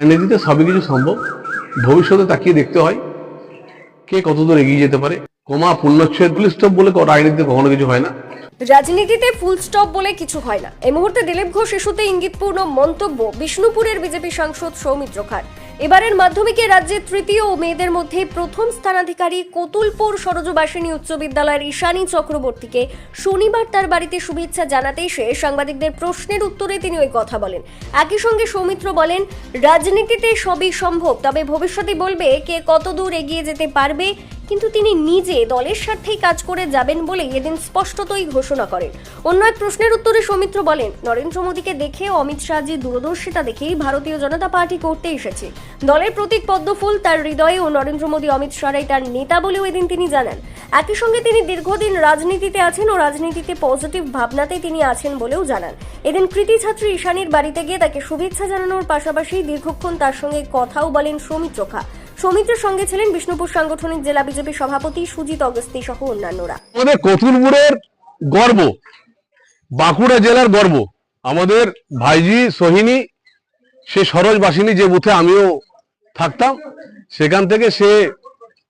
রাজনীতিতে সবই কিছু সম্ভব। ভবিষ্যতে তাকিয়ে দেখতে হয় কে কতদূর এগিয়ে যেতে পারে। কমা পূর্ণচ্ছেদ পুলিশ স্টপ বলে রাজনীতিতে কখনো কিছু হয় না। রাজনীতিতে ফুল স্টপ বলে কিছু হয় না। এই মুহূর্তে দিলীপ ঘোষ ইস্যুতে ইঙ্গিতপূর্ণ মন্তব্য বিষ্ণুপুরের বিজেপি সাংসদ সৌমিত্র খান এবারের মাধ্যমিকে রাজ্যের তৃতীয় মেয়েদের মধ্যে প্রথম স্থানাধিকারী কতুলপুর সরজবাসিনী উচ্চ বিদ্যালয়ের ঈশানী চক্রবর্তীকে শনিবার তার বাড়িতে শুভেচ্ছা জানাতে এসে সাংবাদিকদের প্রশ্নের উত্তরে তিনি ওই কথা বলেন। একই সঙ্গে সৌমিত্র বলেন, রাজনীতিতে সবই সম্ভব, তবে ভবিষ্যতে বলবে কে কতদূর এগিয়ে যেতে পারবে কিন্তু তিনি নিজে দলের স্বার্থেই কাজ করে যাবেন বলে এদিন স্পষ্টতই ঘোষণা করেন। অন্য এক প্রশ্নের উত্তরে সৌমিত্র বলেন, নরেন্দ্র মোদীকে দেখে অমিত শাহজির দূরদর্শিতা দেখেই ভারতীয় জনতা পার্টি করতে এসেছে। দলের প্রতীক পদ্মফুল তার হৃদয়ে ও নরেন্দ্র মোদী অমিত শাহরাই তার নেতা বলেও এদিন তিনি জানান। একই সঙ্গে তিনি দীর্ঘদিন রাজনীতিতে আছেন ও রাজনীতিতে পজিটিভ ভাবনাতে তিনি আছেন বলেও জানান। এদিন কৃতি ছাত্রী ঈশানীর বাড়িতে গিয়ে তাকে শুভেচ্ছা জানানোর পাশাপাশি দীর্ঘক্ষণ তার সঙ্গে কথাও বলেন সৌমিত্র খা। সৌমিত্রের সঙ্গে ছিলেন বিষ্ণুপুর সাংগঠনিক জেলা বিজেপি সভাপতি সুজিত অগস্তি সহ অন্যান্যরা। আমাদের কতুলপুরের গর্ব, বাঁকুড়া জেলার গর্ব। আমাদের ভাইজি সোহিনী, সে সরোজবাসিনী যে বুথে আমিও থাকতাম, সেখান থেকে সে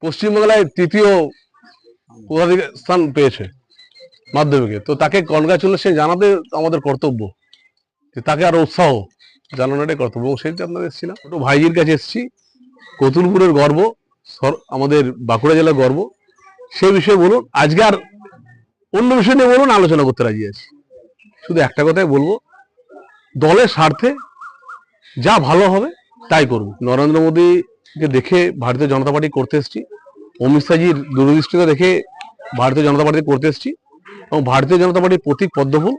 পশ্চিমবাংলায় তৃতীয় স্থান পেয়েছে মাধ্যমিকে। তো তাকে কনগ্রাচুলেশন জানাতে আমাদের কর্তব্য, যে তাকে আরও উৎসাহ জানানোটাই কর্তব্য। সেই জন্য এসেছিলাম। ভাইজির কাছে এসেছি। কতুলপুরের গর্ব আমাদের বাঁকুড়া জেলার গর্ব। সেই বিষয়ে বলুন, আজকে আর অন্য বিষয় নিয়ে বলুন, আলোচনা করতে রাজি আছি। শুধু একটা কথাই বলব, দলের স্বার্থে যা ভালো হবে, তাই করব নরেন্দ্র মোদীকে দেখে ভারতীয় জনতা পার্টি করতে এসেছি, অমিত শাহজির দূরদৃষ্টিকে দেখে ভারতীয় জনতা পার্টি করতে এসেছি, এবং ভারতীয় জনতা পার্টির প্রতীক পদ্মফুল,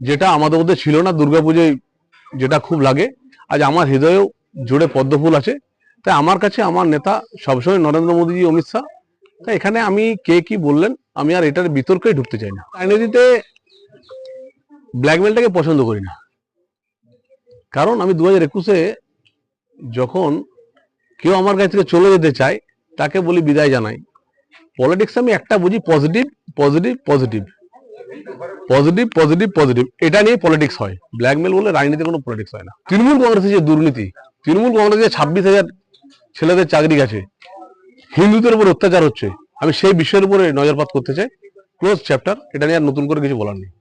যেটা আমাদের মধ্যে ছিল না, দুর্গাপুজোয় যেটা খুব লাগে, আজ আমার হৃদয়েও জুড়ে পদ্মফুল আছে। তাই আমার কাছে আমার নেতা সবসময় নরেন্দ্র মোদীজি অমিত শাহ। তাই এখানে আমি কে কি বললেন, আমি আর এটার বিতর্কে ঢুকতে চাই না। রাজনীতিতে ব্ল্যাকমেলটাকে পছন্দ করি না। কারণ আমি দু হাজার একুশে যখন কেউ আমার কাছ থেকে চলে যেতে চায়, তাকে বলি বিদায় জানাই। পলিটিক্স আমি একটা বুঝি positive positive positive. Positive positive positive. এটা নিয়ে পলিটিক্স হয়। ব্ল্যাকমেল বলে রাজনীতি কোনো পলিটিক্স হয় না। তৃণমূল কংগ্রেসের যে দুর্নীতি, তৃণমূল কংগ্রেসের ছাব্বিশ হাজার ছেলেদের চাকরি গেছে। হিন্দুদের উপর অত্যাচার হচ্ছে। আমি সেই বিষয়ের উপরে নজরপাত করতে চাই। ক্লোজ চ্যাপ্টার এটা নিয়ে আর নতুন করে কিছু বলার নেই।